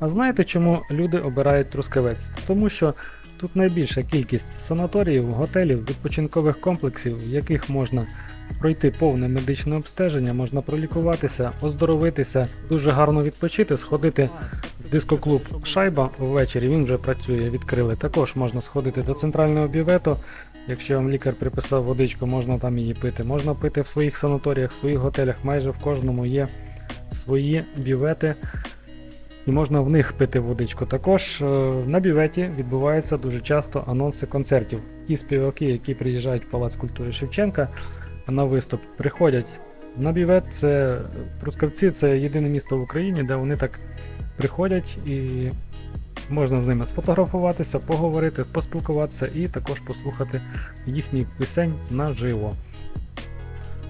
А знаєте, чому люди обирають Трускавець? Тому що тут найбільша кількість санаторіїв, готелів, відпочинкових комплексів, в яких можна пройти повне медичне обстеження, можна пролікуватися, оздоровитися, дуже гарно відпочити, сходити в дискоклуб Шайба ввечері. Він вже працює, відкрили. Також можна сходити до центрального бювету. Якщо вам лікар приписав водичку, можна там її пити. Можна пити в своїх санаторіях, в своїх готелях. Майже в кожному є свої бювети і можна в них пити водичку. Також е, на бюветі відбуваються дуже часто анонси концертів. Ті співаки, які приїжджають в Палац культури Шевченка на виступ, приходять на бювет. Це Трускавці це єдине місто в Україні, де вони так приходять і можна з ними сфотографуватися, поговорити, поспілкуватися і також послухати їхніх пісень наживо.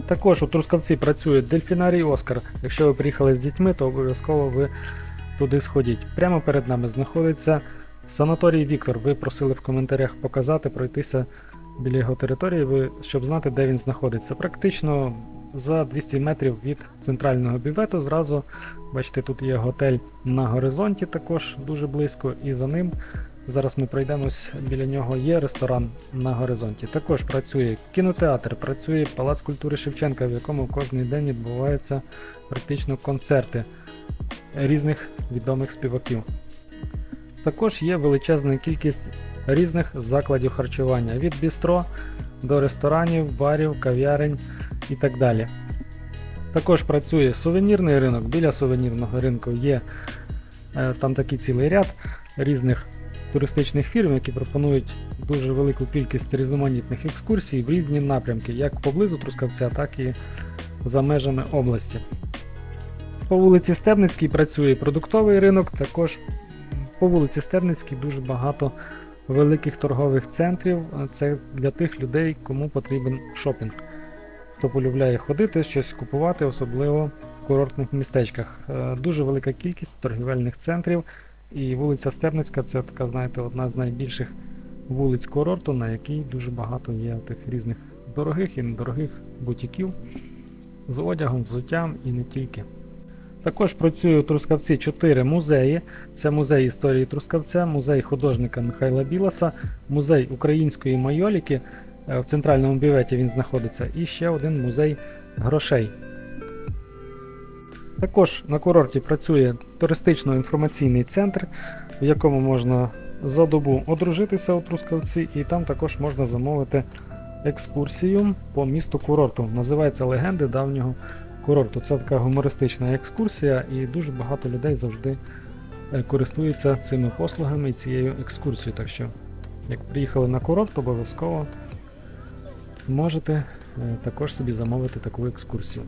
Також у Трускавці працює дельфінарій Оскар. Якщо ви приїхали з дітьми, то обов'язково ви туди сходіть. Прямо перед нами знаходиться санаторій Віктор. Ви просили в коментарях показати, пройтися біля його території, щоб знати, де він знаходиться. Практично за 200 метрів від центрального бювету. Зразу, бачите, тут є готель на горизонті, також дуже близько, і за ним. Зараз ми пройдемось біля нього. Є ресторан на горизонті. Також працює кінотеатр, працює Палац культури Шевченка, в якому кожен день відбуваються практично концерти різних відомих співаків. Також є величезна кількість різних закладів харчування від бістро до ресторанів, барів, кав'ярень і так далі. Також працює сувенірний ринок. Біля сувенірного ринку є е, там такий цілий ряд різних туристичних фірм, які пропонують дуже велику кількість різноманітних екскурсій в різні напрямки, як поблизу Трускавця, так і за межами області. По вулиці Стебницькій працює продуктовий ринок, також по вулиці Стебницькій дуже багато великих торгових центрів. Це для тих людей, кому потрібен шопінг. Хто полюбляє ходити, щось купувати, особливо в курортних містечках. Е, Дуже велика кількість торгівельних центрів. І вулиця Стебницька це така, знаєте, одна з найбільших вулиць курорту, на якій дуже багато є тих різних дорогих і недорогих бутіків з одягом, взуттям і не тільки. Також працює у Трускавці 4 музеї. Це музей історії Трускавця, музей художника Михайла Біласа, музей української майоліки. е, В центральному бюветі він знаходиться, і ще один музей грошей. Також на курорті працює туристично-інформаційний центр, в якому можна за добу одружитися у Трускавці, і там також можна замовити екскурсію по місту курорту. Називається Легенди давнього курорту. Це така гумористична екскурсія, і дуже багато людей завжди е, користуються цими послугами і цією екскурсією. Так що, як приїхали на курорт, обов'язково можете е, також собі замовити таку екскурсію.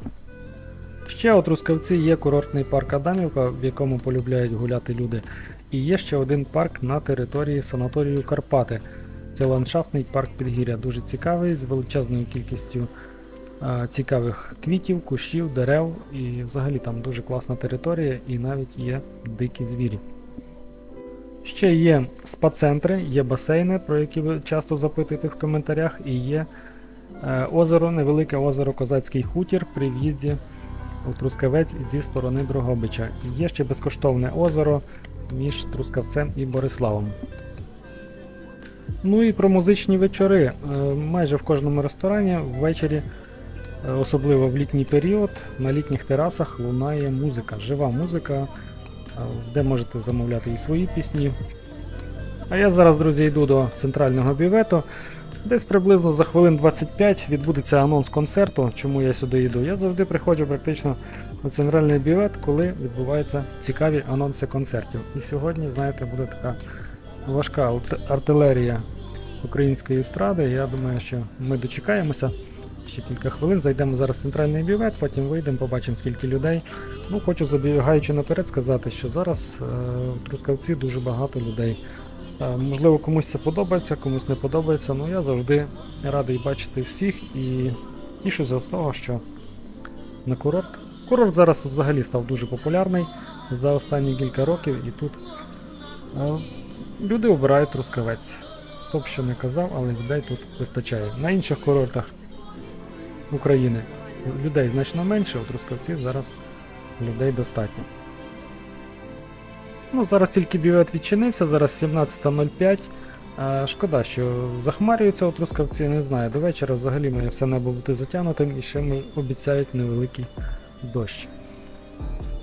Ще у Трускавці є курортний парк Адамівка, в якому полюбляють гуляти люди. І є ще один парк на території санаторію Карпати. Це ландшафтний парк Підгір'я, дуже цікавий, з величезною кількістю е, цікавих квітів, кущів, дерев. І взагалі там дуже класна територія, і навіть є дикі звірі. Ще є спа-центри, є басейни, про які ви часто запитуєте в коментарях, і є е, озеро, невелике озеро Козацький хутір при в'їзді у Трускавець зі сторони Дрогобича. І є ще безкоштовне озеро між Трускавцем і Бориславом. Ну і про музичні вечори. Е, Майже в кожному ресторані ввечері, е, особливо в літній період, на літніх терасах лунає музика, жива музика, е, де можете замовляти і свої пісні. А я зараз, друзі, йду до центрального бювету. Десь приблизно за хвилин 25 відбудеться анонс концерту. Чому я сюди йду? Я завжди приходжу практично на центральний бювет, коли відбуваються цікаві анонси концертів. І сьогодні, знаєте, буде така важка артилерія української естради. Я думаю, що ми дочекаємося. Ще кілька хвилин, зайдемо зараз в центральний бювет, потім вийдемо, побачимо скільки людей. Ну, хочу забігаючи наперед сказати, що зараз е, в Трускавці дуже багато людей. Е, Можливо, комусь це подобається, комусь не подобається, але я завжди радий бачити всіх і тішуся з того, що на курорт. Курорт зараз взагалі став дуже популярний за останні кілька років, і тут е, люди обирають трускавець. Хто б що не казав, але людей тут вистачає. На інших курортах України людей значно менше, у Трускавці зараз людей достатньо. Ну, зараз тільки бювет відчинився, зараз 17.05. Е, Шкода, що захмарюються у Трускавці, не знаю. До вечора взагалі має все небо бути затягнутим і ще обіцяють невеликий дощ.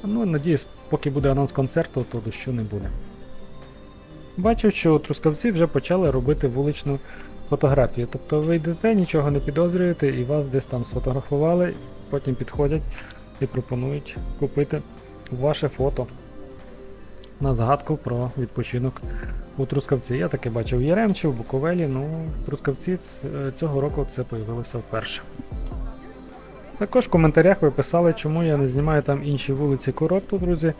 Ну, надіюсь, поки буде анонс концерту, то дощу не буде. Бачив, що трускавці вже почали робити вуличну фотографію. Тобто ви йдете, нічого не підозрюєте, і вас десь там сфотографували, потім підходять і пропонують купити ваше фото на згадку про відпочинок у Трускавці. Я таке бачив в в Буковелі, ну в Трускавці цього року це появилося вперше. Також в коментарях ви писали, чому я не знімаю там інші вулиці курорту, друзі.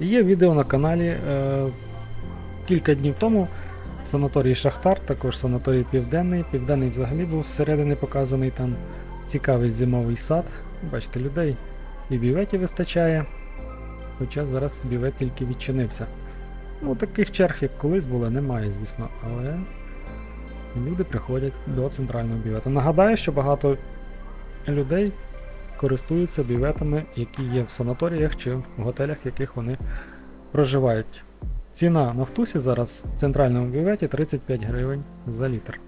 Є відео на каналі е, кілька днів тому. Санаторій Шахтар, також санаторій Південний. Південний взагалі був зсередини показаний там цікавий зимовий сад. Бачите, людей і бюветів вистачає. Хоча зараз бювет тільки відчинився. Ну, таких черг, як колись було, немає, звісно, але люди приходять до центрального бювету. Нагадаю, що багато людей користуються бюветами, які є в санаторіях чи в готелях, в яких вони проживають. Ціна на втусі зараз в центральному бюветі 35 гривень за літр.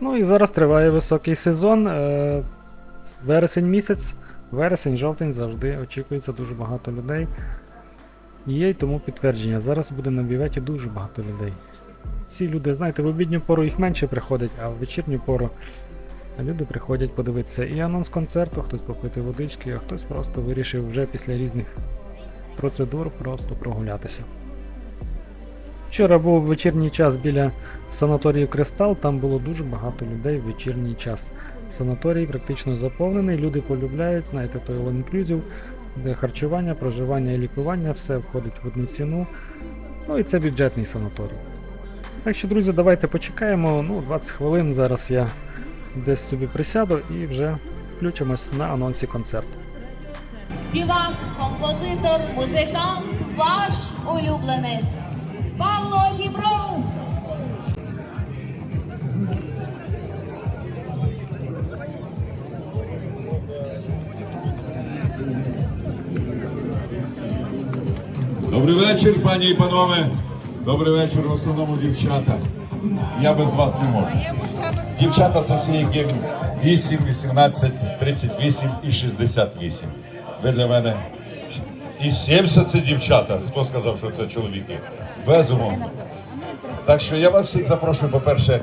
Ну і зараз триває високий сезон. Е, вересень місяць, вересень, жовтень завжди очікується дуже багато людей. Є й тому підтвердження. Зараз буде на бюветі дуже багато людей. Всі люди, знаєте, в обідню пору їх менше приходить, а в вечірню пору люди приходять подивитися і анонс концерту, хтось попити водички, а хтось просто вирішив вже після різних процедур просто прогулятися. Вчора був вечірній час біля санаторію Кристал, там було дуже багато людей в вечірній час. Санаторій практично заповнений, люди полюбляють, знаєте, той all inclusive, де харчування, проживання і лікування, все входить в одну ціну. Ну і це бюджетний санаторій. Так що, друзі, давайте почекаємо. Ну, 20 хвилин зараз я десь собі присяду і вже включимось на анонсі концерту. Співак, композитор, музикант, ваш улюбленець Павло Зібров. Добрий вечір, пані і панове. Добрий вечір, в основному дівчата. Я без вас не можу. Дівчата це ці, які 8, 18, 38 і 68. Ви для мене і 70 це дівчата. Хто сказав, що це чоловіки? Безумовно. Так що я вас всіх запрошую, по-перше,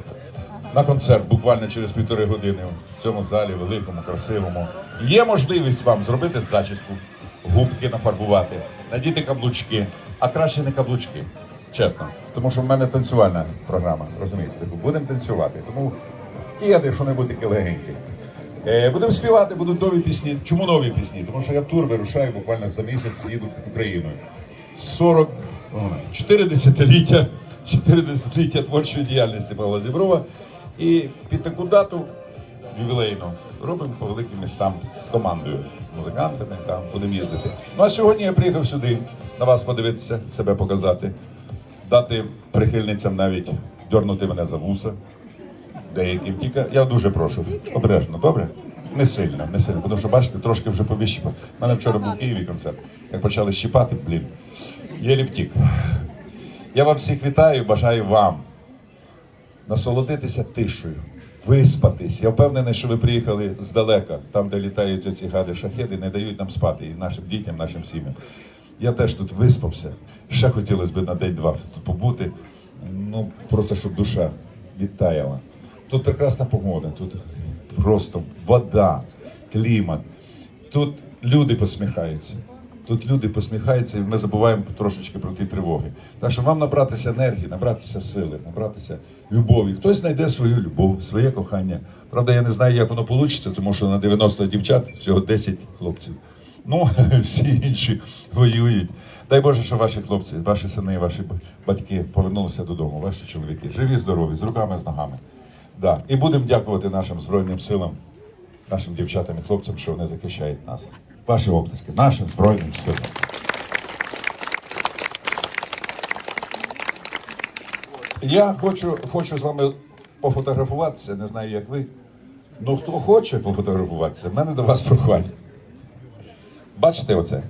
на концерт буквально через півтори години в цьому залі, великому, красивому. Є можливість вам зробити зачіску, губки нафарбувати, надіти каблучки, а краще не каблучки. Чесно. Тому що в мене танцювальна програма, розумієте? Типу, Будемо танцювати. Тому кеди, що небудь таке легеньке. Е, будемо співати, будуть нові пісні. Чому нові пісні? Тому що я тур вирушаю буквально за місяць їду Україною. 40, 4 десятиліття, 4 десятиліття творчої діяльності Павла Зіброва. І під таку дату ювілейну робимо по великим містам з командою, з музикантами, там будемо їздити. Ну а сьогодні я приїхав сюди на вас подивитися, себе показати, дати прихильницям навіть дьорнути мене за вуса. Деяким тільки я дуже прошу, обережно, добре? Не сильно, не сильно, тому що бачите, трошки вже повіщипав. У мене вчора був Києві концерт. Як почали щипати, блін, єлі втік. Я вам всіх вітаю, бажаю вам насолодитися тишею, виспатись. Я впевнений, що ви приїхали здалека, там, де літають оці гади шахеди, не дають нам спати і нашим дітям, нашим сім'ям. Я теж тут виспався. Ще хотілося б на день-два тут побути. Ну, просто щоб душа відтаяла. Тут прекрасна погода, тут просто вода, клімат. Тут люди посміхаються. Тут люди посміхаються, і ми забуваємо трошечки про ті тривоги. Так що вам набратися енергії, набратися сили, набратися любові. Хтось знайде свою любов, своє кохання. Правда, я не знаю, як воно вийде, тому що на 90 дівчат всього 10 хлопців. Ну, всі інші воюють. Дай Боже, що ваші хлопці, ваші сини, ваші батьки повернулися додому, ваші чоловіки. Живі, здорові, з руками, з ногами. Да. І будемо дякувати нашим Збройним силам, нашим дівчатам і хлопцям, що вони захищають нас. Ваші оплески, нашим Збройним силам. Я хочу, хочу з вами пофотографуватися, не знаю, як ви. Ну, хто хоче пофотографуватися, в мене до вас прохання. Бачите оце?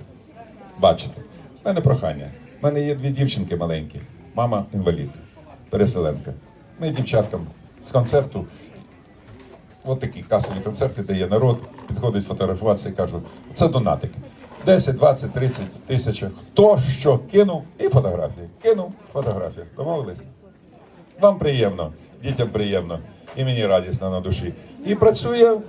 бачите. У мене прохання. У мене є дві дівчинки маленькі. Мама інвалід, переселенка. Ми дівчаткам з концерту. От такі касові концерти, де є народ, підходить фотографуватися і кажуть, це донатики. 10, 20, 30 тисяч. Хто що кинув і фотографії. Кинув фотографії. Домовились? Вам приємно, дітям приємно, і мені радісно на душі. І працює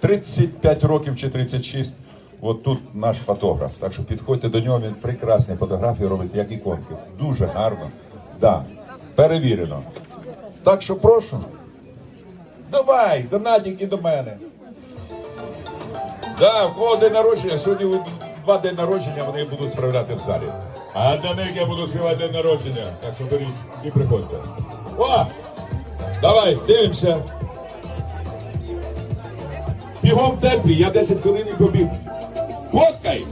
35 років чи 36. От тут наш фотограф. Так що підходьте до нього, він прекрасні фотографії робить, як іконки. Дуже гарно. Да, перевірено. Так що прошу. Давай, донатики до мене. Да, в кого день народження, сьогодні два день народження вони будуть справляти в залі. А для них я буду співати день народження. Так що беріть і приходьте. О! Давай, дивимося. Бігом темпі, я 10 хвилин і побіг. Фоткай!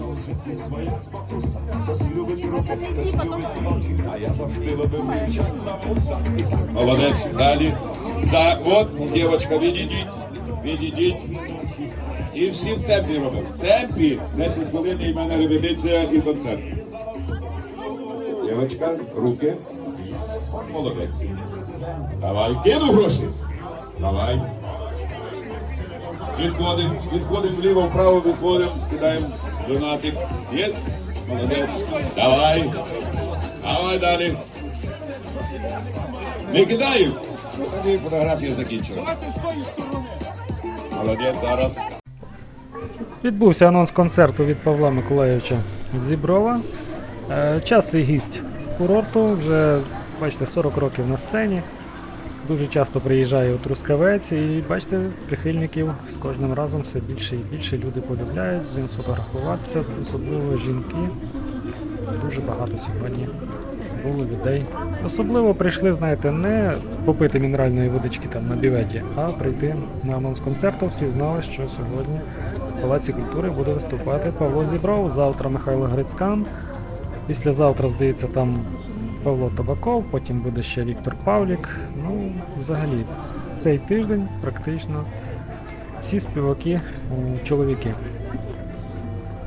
Молодець, далі. Так, от, дівчинка, відійдіть. Відійдіть. І всі в темпі робимо. В темпі 10 хвилин і в мене репетиція і концерт. Дівчинка, руки. Молодець. Давай, кину гроші. Давай. Відходимо, відходимо вліво, вправо, відходимо, кидаємо донатик. Є? Молодець. Давай. Давай далі. Не кидаємо. Тоді фотографія закінчена. Молодець зараз. Відбувся анонс концерту від Павла Миколайовича Зіброва. Е, Частий гість курорту, вже бачите, 40 років на сцені. Дуже часто приїжджає у Трускавець і бачите, прихильників з кожним разом все більше і більше люди полюбляють з ним сфотографуватися, особливо жінки. Дуже багато сьогодні було людей. Особливо прийшли, знаєте, не попити мінеральної водички там на біветі, а прийти на анонс концерту. Всі знали, що сьогодні в Палаці культури буде виступати Павло Зібров, завтра Михайло Грицькан. Післязавтра, здається, там Павло Табаков, потім буде ще Віктор Павлік. Ну, взагалі, цей тиждень практично всі співаки чоловіки.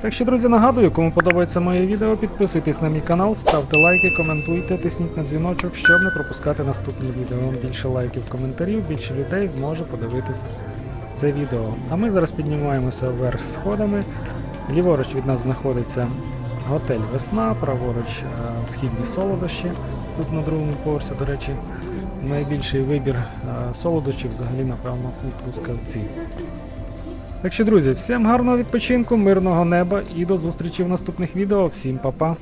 Так що, друзі, нагадую, кому подобається моє відео, підписуйтесь на мій канал, ставте лайки, коментуйте, тисніть на дзвіночок, щоб не пропускати наступні відео. Більше лайків, коментарів, більше людей зможе подивитися це відео. А ми зараз піднімаємося вверх сходами. Ліворуч від нас знаходиться готель Весна, праворуч е, східні солодощі. Тут на другому поверсі, до речі, найбільший вибір е, солодощів взагалі, напевно, у Трускавці. Так що, друзі, всім гарного відпочинку, мирного неба і до зустрічі в наступних відео. Всім па-па!